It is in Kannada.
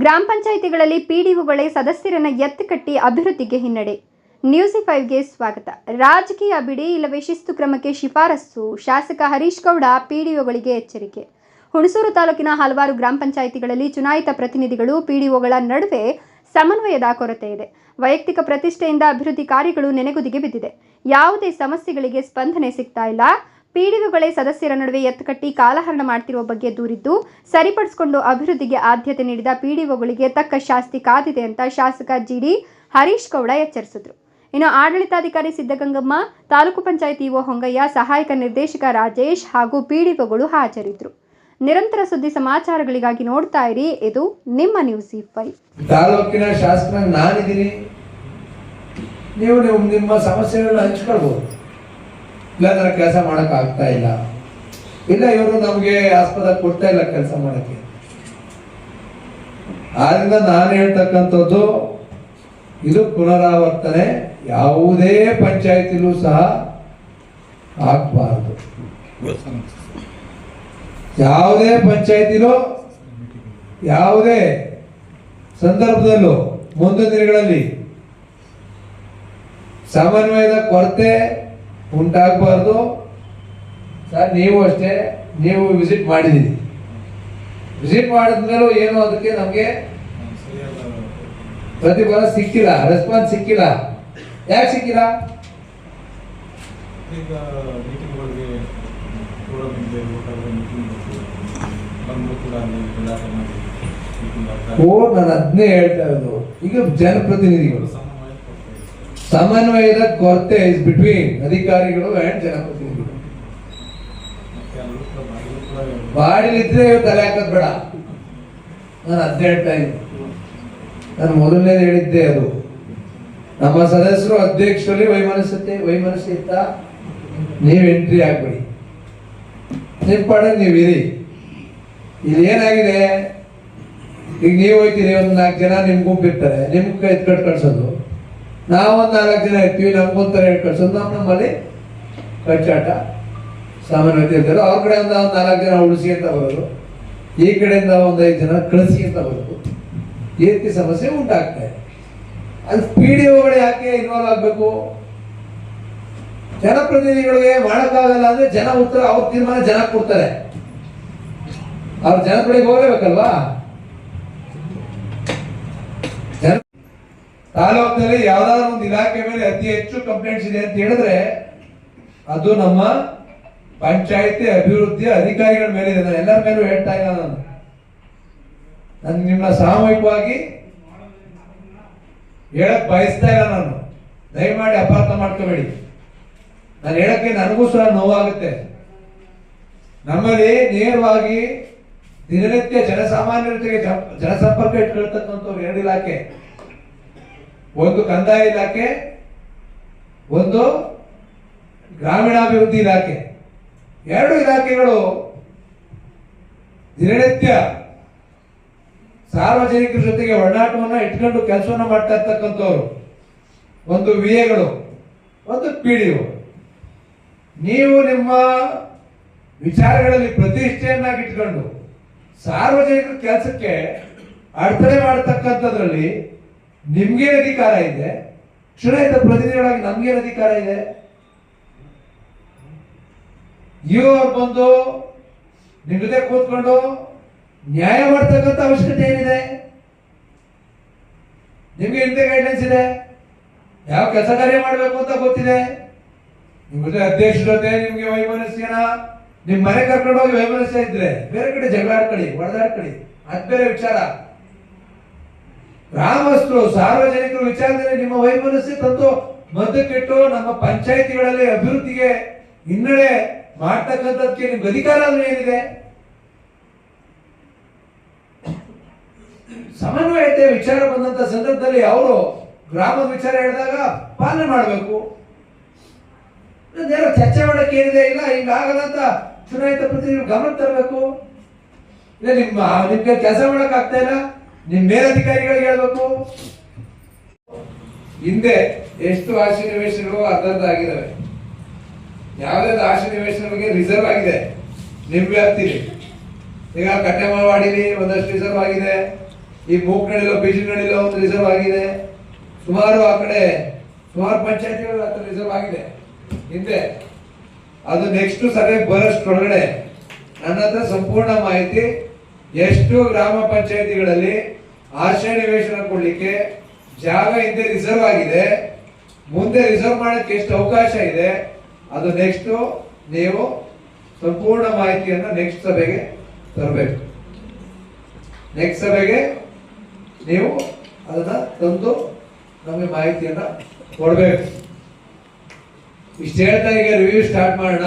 ಗ್ರಾಮ ಪಂಚಾಯಿತಿಗಳಲ್ಲಿ ಪಿಡಿಒಗಳೇ ಸದಸ್ಯರನ್ನ ಎತ್ತುಕಟ್ಟಿ ಅಭಿವೃದ್ಧಿಗೆ ಹಿನ್ನಡೆ. ನ್ಯೂಸಿ ಫೈವ್ಗೆ ಸ್ವಾಗತ. ರಾಜಕೀಯ ಬಿಡಿ ಇಲ್ಲವೇ ಶಿಸ್ತು ಕ್ರಮಕ್ಕೆ ಶಿಫಾರಸ್ಸು. ಶಾಸಕ ಹರೀಶ್ ಗೌಡ ಪಿಡಿಒಗಳಿಗೆ ಎಚ್ಚರಿಕೆ. ಹುಣಸೂರು ತಾಲೂಕಿನ ಹಲವಾರು ಗ್ರಾಮ ಪಂಚಾಯಿತಿಗಳಲ್ಲಿ ಚುನಾಯಿತ ಪ್ರತಿನಿಧಿಗಳು ಪಿಡಿಒಗಳ ನಡುವೆ ಸಮನ್ವಯದ ಕೊರತೆ ಇದೆ. ವೈಯಕ್ತಿಕ ಪ್ರತಿಷ್ಠೆಯಿಂದ ಅಭಿವೃದ್ಧಿ ಕಾರ್ಯಗಳು ನೆನೆಗುದಿಗೆ ಬಿದ್ದಿದೆ. ಯಾವುದೇ ಸಮಸ್ಯೆಗಳಿಗೆ ಸ್ಪಂದನೆ ಸಿಗ್ತಾ ಇಲ್ಲ. ಪಿಡಿಒಗಳೇ ಸದಸ್ಯರ ನಡುವೆ ಎತ್ತುಕಟ್ಟಿ ಕಾಲಹರಣ ಮಾಡ್ತಿರುವ ಬಗ್ಗೆ ದೂರಿದ್ದು, ಸರಿಪಡಿಸಿಕೊಂಡು ಅಭಿವೃದ್ಧಿಗೆ ಆದ್ಯತೆ ನೀಡಿದ ಪಿಡಿಒಗಳಿಗೆ ತಕ್ಕ ಶಾಸ್ತಿ ಕಾದಿದೆ ಅಂತ ಶಾಸಕ ಜಿಡಿ ಹರೀಶ್ ಗೌಡ ಎಚ್ಚರಿಸಿದ್ರು. ಇನ್ನು ಆಡಳಿತಾಧಿಕಾರಿ ಸಿದ್ದಗಂಗಮ್ಮ, ತಾಲೂಕು ಪಂಚಾಯತ್ ಇಒ ಹೊಂಗಯ್ಯ, ಸಹಾಯಕ ನಿರ್ದೇಶಕ ರಾಜೇಶ್ ಹಾಗೂ ಪಿಡಿಒಗಳು ಹಾಜರಿದ್ದರು ನಿರಂತರ ಸುದ್ದಿ ಸಮಾಚಾರಗಳಿಗಾಗಿ ನೋಡ್ತಾ ಇರಿ, ಇದು ನಿಮ್ಮ ನ್ಯೂಸ್ ಫೈ ತಾಲೂಕಿನ ಶಾಸಕ ನಾನಿದ್ದೀನಿ. ನೀವು ನಿಮ್ಮ ಸಮಸ್ಯೆಗಳನ್ನ ಹಂಚ್ಕೊಳ್ಬೋದು. ಇಲ್ಲ ನನಗೆ ಕೆಲಸ ಮಾಡಕ್ ಆಗ್ತಾ ಇಲ್ಲ. ಇಲ್ಲ, ಇವರು ನಮಗೆ ಆಸ್ಪದ ಕೊಡ್ತಾ ಇಲ್ಲ ಕೆಲಸ ಮಾಡಕ್ಕೆ. ಆದ್ರಿಂದ ನಾನು ಹೇಳ್ತಕ್ಕಂಥದ್ದು, ಇದು ಪುನರಾವರ್ತನೆ. ಯಾವುದೇ ಪಂಚಾಯತಿಲೂ ಸಹ ಆಗ್ಬಾರ್ದು. ಯಾವುದೇ ಪಂಚಾಯತಿಲೂ, ಯಾವುದೇ ಸಂದರ್ಭದಲ್ಲೂ, ಮುಂದಿನ ದಿನಗಳಲ್ಲಿ ಸಮನ್ವಯದ ಕೊರತೆ ಉಂಟಾಗಬಾರ್ದು. ಸರ್ ನೀವು ಅಷ್ಟೇ ನೀವು ವಿಸಿಟ್ ಮಾಡಿದ್ದೀರಿ. ವಿಸಿಟ್ ಮಾಡಿದ್ಮೇಲೂ ಏನು ಅದಕ್ಕೆ ನಮಗೆ ಪ್ರತಿಫಲ ಸಿಕ್ಕಿಲ್ಲ ರೆಸ್ಪಾನ್ಸ್ ಸಿಕ್ಕಿಲ್ಲ. ಯಾಕೆ ಸಿಕ್ಕಿಲ್ಲ? ಓ ನಾನು ಅದನ್ನೇ ಹೇಳ್ತಾ ಇರೋದು. ಈಗ ಜನಪ್ರತಿನಿಧಿಗಳು. ಸಮನ್ವಯದ ಕೊರತೆ ಇಸ್ ಬಿಟ್ವೀನ್ ಅಧಿಕಾರಿಗಳು ಅಂಡ್ ಜನಪ್ರತಿನಿಧಿಗಳು. ಬಾಡಿಲಿದ್ರೆ ತಲೆ ಹಾಕೋದು ಬೇಡ. ನಾನು ಹೇಳ್ತಾ ಇದ್ದೀನಿ. ನಾನು ಮೊದಲನೇ ಹೇಳಿದ್ದೆ ಅದು. ನಮ್ಮ ಸದಸ್ಯರು ಅಧ್ಯಕ್ಷರಲ್ಲಿ ವೈಮನಸ್ಸತೆ ವೈಮನಸ್ಸು ಇತ್ತ? ನೀವು ಎಂಟ್ರಿ ಆಗ್ಬಿಡಿ. ನಿಮ್ಮ ಪಾಡಿಗೆ ನೀವು ಇರಿ. ಇಲ್ಲಿ ಏನಾಗಿದೆ? ಈಗ ನೀವು ಹೋಯ್ತೀರಿ, ಒಂದು ನಾಲ್ಕು ಜನ ನಿಮ್ಮ ಗುಂಪು ಇರ್ತಾರೆ ನಿಮ್ ಕೈ ಕಟ್ ಕಳ್ಸೋದು ನಾವು ಒಂದ್ ನಾಲ್ಕು ಜನ ಇರ್ತೀವಿ, ನಮ್ಗೊಂಥರ ಹೇಳಿ ಕಳ್ಸೋದು ನಾವು ನಮ್ಮಲ್ಲಿ ಕಚ್ಚಾಟ. ಸಾಮಾನ್ಯತೆ ಇರ್ತಾರೆ. ಅವ್ರ ಕಡೆಯಿಂದ ಒಂದು ನಾಲ್ಕು ಜನ ಉಳಿಸಿ ಅಂತ ಬರೋದು. ಈ ಕಡೆಯಿಂದ ಒಂದು ಐದು ಜನ ಕಳಿಸಿ ಅಂತ ಬರೋದು. ಈ ರೀತಿ ಸಮಸ್ಯೆ ಉಂಟಾಗ್ತಾ ಇದೆ. ಅದು ಪಿ ಡಿ ಒಗಳು ಯಾಕೆ ಇನ್ವಾಲ್ವ್ ಆಗಬೇಕು? ಜನಪ್ರತಿನಿಧಿಗಳಿಗೆ ಮಾಡೋಕ್ಕಾಗಲ್ಲ ಅಂದ್ರೆ ಜನ ಉತ್ತರ, ಅವ್ರ ತೀರ್ಮಾನ ಜನ ಕೊಡ್ತಾರೆ. ಅವ್ರ ಜನ ಕಡೆಗೆ ಹೋಗ್ಲೇಬೇಕಲ್ವಾ ಜನ ತಾಲೂಕಿನಲ್ಲಿ ಯಾವ್ದಾದ್ರು ಒಂದು ಇಲಾಖೆ ಮೇಲೆ ಅತಿ ಹೆಚ್ಚು ಕಂಪ್ಲೇಂಟ್ಸ್ ಇದೆ ಅಂತ ಹೇಳಿದ್ರೆ ಅದು ನಮ್ಮ ಪಂಚಾಯತಿ ಅಭಿವೃದ್ಧಿ ಅಧಿಕಾರಿಗಳ ಮೇಲೆ ಇದೆ ಎಲ್ಲರ ಮೇಲೂ ಹೇಳ್ತಾ ಇಲ್ಲ ನಾನು. ನಾನು ನಿಮ್ಮ ಸಾಮೂಹಿಕವಾಗಿ ಹೇಳಕ್ ಬಯಸ್ತಾ ಇಲ್ಲ ನಾನು. ದಯಮಾಡಿ ಅಪಾರ್ಥ ಮಾಡ್ಕೋಬೇಡಿ. ನಾನು ಹೇಳಕ್ಕೆ ನನಗೂ ಸಹ ನೋವಾಗುತ್ತೆ. ನಮ್ಮಲ್ಲಿ ನೇರವಾಗಿ ದಿನನಿತ್ಯ ಜನಸಾಮಾನ್ಯರ ಜೊತೆಗೆ ಜನ- ಜನಸಂಪರ್ಕ ಇಟ್ಕೊಳ್ತಕ್ಕಂಥವ್ರು ಎರಡು ಇಲಾಖೆ. ಒಂದು ಕಂದಾಯ ಇಲಾಖೆ, ಒಂದು ಗ್ರಾಮೀಣಾಭಿವೃದ್ಧಿ ಇಲಾಖೆ. ಎರಡು ಇಲಾಖೆಗಳು ದಿನನಿತ್ಯ ಸಾರ್ವಜನಿಕರ ಜೊತೆಗೆ ಒಡನಾಟವನ್ನು ಇಟ್ಕೊಂಡು ಕೆಲಸವನ್ನು ಮಾಡ್ತಾ ಇರ್ತಕ್ಕಂಥವ್ರು. ಒಂದು ವಿ ಎಗಳು ಒಂದು ಪಿ ಡಿ ನೀವು ನಿಮ್ಮ ವಿಚಾರಗಳಲ್ಲಿ ಪ್ರತಿಷ್ಠೆಯನ್ನಾಗಿ ಇಟ್ಕೊಂಡು ಸಾರ್ವಜನಿಕರ ಕೆಲಸಕ್ಕೆ ಅಡೆತಡೆ ಮಾಡತಕ್ಕಂಥದ್ರಲ್ಲಿ ನಿಮ್ಗೇನು ಅಧಿಕಾರ ಇದೆ. ಚುನಾಯಿತ ಪ್ರತಿನಿಧಿಗಳಾಗಿ ನಮ್ಗೇನು ಅಧಿಕಾರ ಇದೆ. ಇವರು ಬಂದು ನಿಮ್ ಜೊತೆ ಕೂತ್ಕೊಂಡು ನ್ಯಾಯ ಮಾಡ್ತಕ್ಕಂಥ ಅವಶ್ಯಕತೆ ಏನಿದೆ? ನಿಮ್ಗೆ ಎಂತ ಗೈಡ್ಲೈನ್ಸ್ ಇದೆ. ಯಾವ ಕೆಲಸ ಕಾರ್ಯ ಮಾಡಬೇಕು ಅಂತ ಗೊತ್ತಿದೆ. ನಿಮ್ ಜೊತೆ ಅಧ್ಯಕ್ಷರ ಜೊತೆ ನಿಮ್ಗೆ ವೈಮನಸ್ಯನ, ನಿಮ್ ಮನೆ ಕರ್ಕೊಂಡು ಹೋಗಿ ವೈಮನಸ್ಯ ಇದ್ರೆ ಬೇರೆ ಕಡೆ ಜಗಳ ಆಡ್ಕೊಳ್ಳಿ ಹೊಡೆದಾಡ್ಕೊಳ್ಳಿ ಅದ್ ಬೇರೆ ವಿಚಾರ. ಗ್ರಾಮಸ್ಥರು, ಸಾರ್ವಜನಿಕರು ವಿಚಾರದಲ್ಲಿ ನಿಮ್ಮ ವೈಮನಸ್ಸೆ ತಂದು ಮದ್ದಕ್ಕಿಟ್ಟು ನಮ್ಮ ಪಂಚಾಯಿತಿಗಳಲ್ಲಿ ಅಭಿವೃದ್ಧಿಗೆ ಹಿನ್ನಡೆ ಮಾಡ್ತಕ್ಕಂಥದ್ದಕ್ಕೆ ನಿಮ್ಗೆ ಅಧಿಕಾರ ಏನಿದೆ? ಸಮನ್ವಯತೆ ವಿಚಾರ ಬಂದಂತ ಸಂದರ್ಭದಲ್ಲಿ ಅವರು ಗ್ರಾಮದ ವಿಚಾರ ಹೇಳಿದಾಗ ಪಾಲನೆ ಮಾಡಬೇಕು. ಚರ್ಚೆ ಮಾಡಕ್ಕೆ ಏನಿದೆ? ಇಲ್ಲ ಹಿಂಗಾಗಲ್ಲ ಅಂತ ಚುನಾಯಿತ ಪ್ರತಿನಿಧಿ ಗಮನ ತರಬೇಕು. ನಿಮ್ಮ, ನಿಮ್ಗೆ ಕೆಲಸ ಮಾಡಕ್ ಆಗ್ತಾ ಇಲ್ಲ. ನಿಮ್ ಮೇಲಧಿಕಾರಿಗಳಿಗೆ ಹೇಳ್ಬೇಕು. ಹಿಂದೆ ಎಷ್ಟು ಆಶಿ ನಿವೇಶನಗಳು ಅರ್ಧರ್ಧ ಆಗಿದಾವೆ ಯಾವ್ದಾದ್ರು ಬಗ್ಗೆ ರಿಸರ್ವ್ ಆಗಿದೆ. ನಿಮ್ ವ್ಯಾಪ್ತಿಲಿ. ಈಗ ಕಟ್ಟೆಮಾವಾಡಿಲಿ ಒಂದಷ್ಟು ರಿಸರ್ವ್ ಆಗಿದೆ. ಈ ಮೂಕ್ನಳ್ಳಿಲೋ, ಬೀಜನಳ್ಳಿಲೋ ಒಂದು ರಿಸರ್ವ್ ಆಗಿದೆ. ಸುಮಾರು ಆ ಕಡೆ, ಸುಮಾರು ಪಂಚಾಯತಿಗಳು ಹತ್ರ ರಿಸರ್ವ್ ಆಗಿದೆ. ಹಿಂದೆ, ಅದು ನೆಕ್ಸ್ಟ್ ಸಭೆ ಬರೋಷ್ಟೊಳಗಡೆ ನನ್ನ ಹತ್ರ ಸಂಪೂರ್ಣ ಮಾಹಿತಿ ಎಷ್ಟು ಗ್ರಾಮ ಪಂಚಾಯತಿಗಳಲ್ಲಿ ಆಶ್ರಯ ನಿವೇಶನ ಕೊಡಲಿಕ್ಕೆ ಜಾಗ ಹಿಂದೆ ರಿಸರ್ವ್ ಆಗಿದೆ, ಮುಂದೆ ರಿಸರ್ವ್ ಮಾಡಕ್ಕೆ ಎಷ್ಟು ಅವಕಾಶ ಇದೆ, ಅದು ನೆಕ್ಸ್ಟ್ ನೀವು ಸಂಪೂರ್ಣ ಮಾಹಿತಿಯನ್ನ ನೆಕ್ಸ್ಟ್ ಸಭೆಗೆ ತರಬೇಕು. ನೆಕ್ಸ್ಟ್ ಸಭೆಗೆ ನೀವು ಅದನ್ನ ತಂದು ನಮಗೆ ಮಾಹಿತಿಯನ್ನ ಕೊಡ್ಬೇಕು. ಇಷ್ಟು ಹೇಳ್ತಾ ಈಗ ರಿವ್ಯೂ ಸ್ಟಾರ್ಟ್ ಮಾಡೋಣ